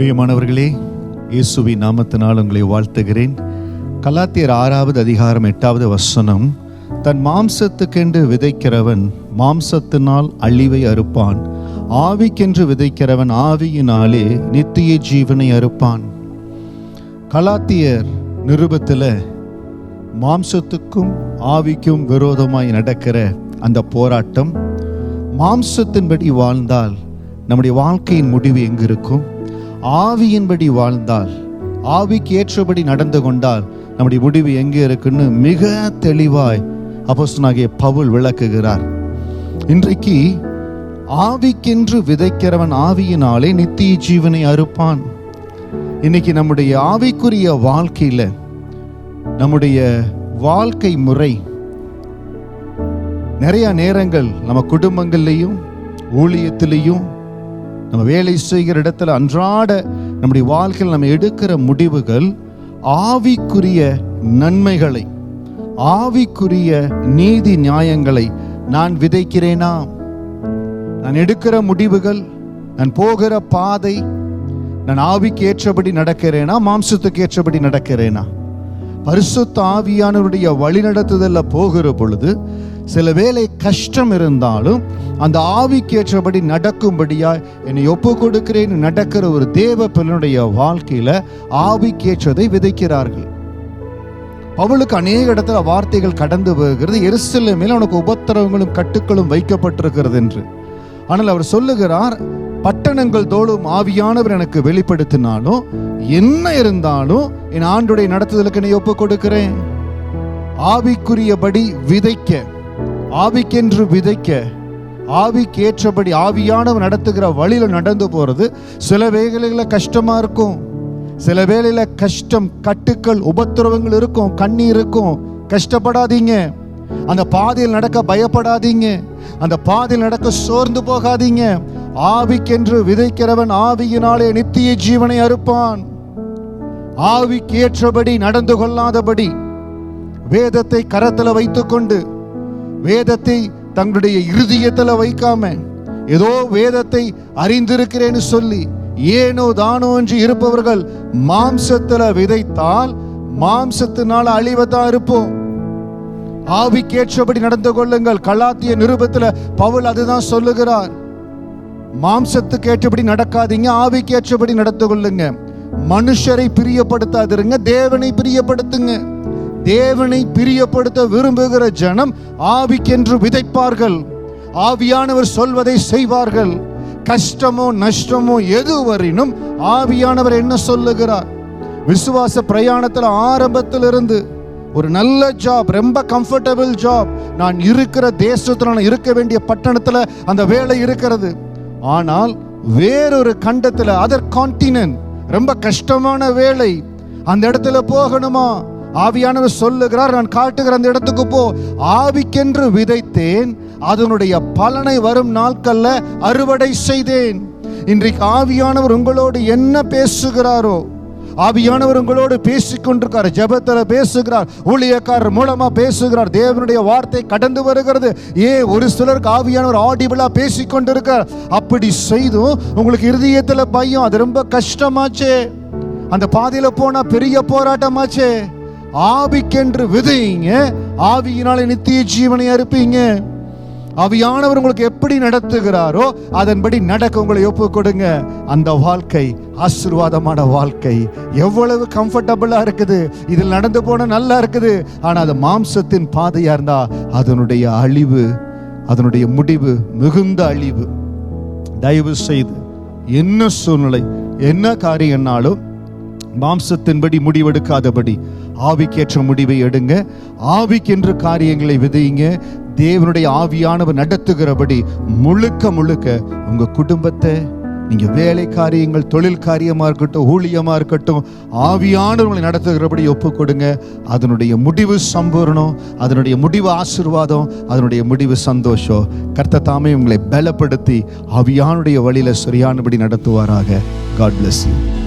பிரியமானவர்களே இயேசுவி நாமத்தினால் உங்களை வாழ்த்துகிறேன். கலாத்தியர் ஆறாவது அதிகாரம் எட்டாவது வசனம் தன் மாம்சத்துக்கென்று விதைக்கிறவன் மாம்சத்தினால் அழிவை அறுப்பான். ஆவிக்கென்று விதைக்கிறவன் ஆவியினாலே நித்திய ஜீவனை அறுப்பான். கலாத்தியர் நிருபத்தில் மாம்சத்துக்கும் ஆவிக்கும் விரோதமாய் நடக்கிற அந்த போராட்டம் மாம்சத்தின்படி வாழ்ந்தால் நம்முடைய வாழ்க்கையின் முடிவு எங்கு இருக்கும் ஆவியின்படி வாழ்ந்தால் ஆவிக்கு ஏற்றபடி நடந்து கொண்டால் நம்முடைய முடிவு எங்கே இருக்குன்னு மிக தெளிவாய் அப்போஸ்தனாகிய பவுல் விளக்குகிறார். இன்றைக்கு ஆவிக்கென்று விதைக்கிறவன் ஆவியினாலே நித்திய ஜீவனை அறுப்பான். இன்னைக்கு நம்முடைய ஆவிக்குரிய வாழ்க்கையில நம்முடைய வாழ்க்கை முறை நிறைய நேரங்கள் நம்ம குடும்பங்கள்லையும் ஊழியத்திலையும் நம்ம வேலை செய்கிற இடத்துல அன்றாட நம்முடைய வாழ்க்கையில் நம்ம எடுக்கிற முடிவுகள் ஆவிக்குரிய நன்மைகளை ஆவிக்குரிய நீதி நியாயங்களை நான் விதைக்கிறேனா? நான் எடுக்கிற முடிவுகள் நான் போகிற பாதை நான் ஆவிக்கு ஏற்றபடி நடக்கிறேனா? மாம்சத்துக்கு ஏற்றபடி நடக்கிறேனா? பரிசுத்த ஆவியானவருடைய வழிநடத்துதலில் போகிற பொழுது சில வேலை கஷ்டம் இருந்தாலும் அந்த ஆவிக்கு ஏற்றபடி நடக்கும்படியா என்னை ஒப்பு கொடுக்கிறேன் நடக்கிற ஒரு தேவ பிள்ளனுடைய வாழ்க்கையில் ஆவிக்கேற்றதை விதைக்கிறார்கள். அவளுக்கு அநேக இடத்துல வார்த்தைகள் கடந்து போகிறது. எருசலேமில் அவனுக்கு உபத்திரவங்களும் கட்டுக்களும் வைக்கப்பட்டிருக்கிறது என்று. ஆனால் அவர் சொல்லுகிறார் பட்டணங்கள் தோளும் ஆவியானவர் எனக்கு வெளிப்படுத்தினாலும் என்ன இருந்தாலும் என் ஆண்டுடைய நடத்துதலுக்கு என்னை ஒப்பு கொடுக்கிறேன் ஆவிக்குரியபடி விதைக்க ஆவிக்கென்று விதைக்க ஆவிக்கு ஏற்றபடி ஆவியானவர் நடத்துகிற வழியில் நடந்து போறது சில வேளையில கஷ்டமா இருக்கும். சில வேளையில கஷ்டம் கட்டுக்கள் உபத்திரவங்கள் இருக்கும் கண்ணீர் இருக்கும். கஷ்டப்படாதீங்க. அந்த பாதையில் நடக்க பயப்படாதீங்க. அந்த பாதையில் நடக்க சோர்ந்து போகாதீங்க. ஆவிக்கென்று விதைக்கிறவன் ஆவியினாலே நித்திய ஜீவனை அறுப்பான். ஆவிக்கேற்றபடி நடந்து கொள்ளாதபடி வேதத்தை கரத்தில் வைத்துக்கொண்டு வேதத்தை தங்களுடைய இருதயத்தில் வைக்காம ஏதோ வேதத்தை அறிந்திருக்கிறேன்னு சொல்லி ஏனோ தானோ என்று இருப்பவர்கள் மாம்சத்தில் விதைத்தால் மாம்சத்தினால அழிவதா இருப்போம். ஆவிக்கேற்றபடி நடந்து கொள்ளுங்கள். கலாத்திய நிருபத்தில் பவுல் அதுதான் சொல்லுகிறார். மாம்சத்துக்கு ஏற்றபடி நடக்காதீங்க ஆவிக்கு ஏற்றபடி நடந்து கொள்ளுங்க மனுஷரை பிரியப்படுத்தாதிருங்க தேவனை பிரியப்படுத்துங்க. தேவனை பிரியப்படுத்த விரும்புகிற ஜனம் ஆவிக்கென்று விதைப்பார்கள். ஆவியானவர் சொல்வதை செய்வார்கள். கஷ்டமோ நஷ்டமோ எது வரினும் ஆவியானவர் என்ன சொல்லுகிறார்? விசுவாச பிரயாணத்தில் ஆரம்பத்திலிருந்து ஒரு நல்ல ஜாப் ரொம்ப கம்ஃபர்டபுள் ஜாப் நான் இருக்கிற தேசத்தில் நான் இருக்க வேண்டிய பட்டணத்தில் அந்த வேலை இருக்கிறது. ஆனால் வேறொரு கண்டத்தில் அதர் கான்டினென்ட் ரொம்ப கஷ்டமான வேலை அந்த இடத்துல போகணுமா? ஆவியானவர் சொல்லுகிறார் நான் காட்டுகிற அந்த இடத்துக்கு போ. ஆவிக்கென்று விதைத்தேன் அதனுடைய பலனை வரும் நாட்கள்ல அறுவடை செய்தேன். இன்றைக்கு ஆவியானவர் உங்களோடு என்ன பேசுகிறாரோ ஆவியானவர் உங்களோடு பேசிக்கொண்டிருக்கார் ஜபத்தில் ஜெபத்தில் பேசுகிறார் ஊழியக்காரர் மூலமாக பேசுகிறார் தேவனுடைய வார்த்தை கடந்து வருகிறது. ஏ ஒரு சிலருக்கு ஆவியானவர் ஆடிபிளாக பேசிக்கொண்டிருக்கார். அப்படி செய்தும் உங்களுக்கு இருதயத்தில் பயம் அது ரொம்ப கஷ்டமாச்சே. அந்த பாதையில் போனால் பெரிய போராட்டமாச்சே. ஆவிக்கென்று விதைங்க ஆவியினால நித்திய ஜீவனை அறுப்பீங்க. ஆவியானவர் உங்களுக்கு எப்படி நடத்துகிறாரோ அதன்படி நடக்க உங்களை ஒப்பு கொடுங்க அந்த வாழ்க்கை ஆசீர்வாதமான வாழ்க்கை. எவ்வளவு கம்ஃபர்டபுளா இருக்குது. இதில் நடந்து போன நல்லா இருக்குது. ஆனா அது மாம்சத்தின் பாதையா இருந்தா அதனுடைய அழிவு அதனுடைய முடிவு மிகுந்த அழிவு. தயவு செய்து என்ன சூழ்நிலை என்ன காரியம்னாலும் மாம்சத்தின்படி முடிவெடுக்காதபடி ஆவிக்கேற்ற முடிவை எடுங்க. ஆவிக்கென்று காரியங்களை விதையுங்க. தேவனுடைய ஆவியானவர் நடத்துகிறபடி முழுக்க முழுக்க உங்க குடும்பத்தை நீங்க வேலை காரியங்கள் தொழில் காரியமா இருக்கட்டும் ஊழியமா இருக்கட்டும் ஆவியானவர்களை நடத்துகிறபடி ஒப்பு கொடுங்க அதனுடைய முடிவு சம்பூர்ணம் அதனுடைய முடிவு ஆசிர்வாதம் அதனுடைய முடிவு சந்தோஷம். கர்த்த தாமே உங்களை பலப்படுத்தி ஆவியானுடைய வழியில சரியானபடி நடத்துவாராக. God bless you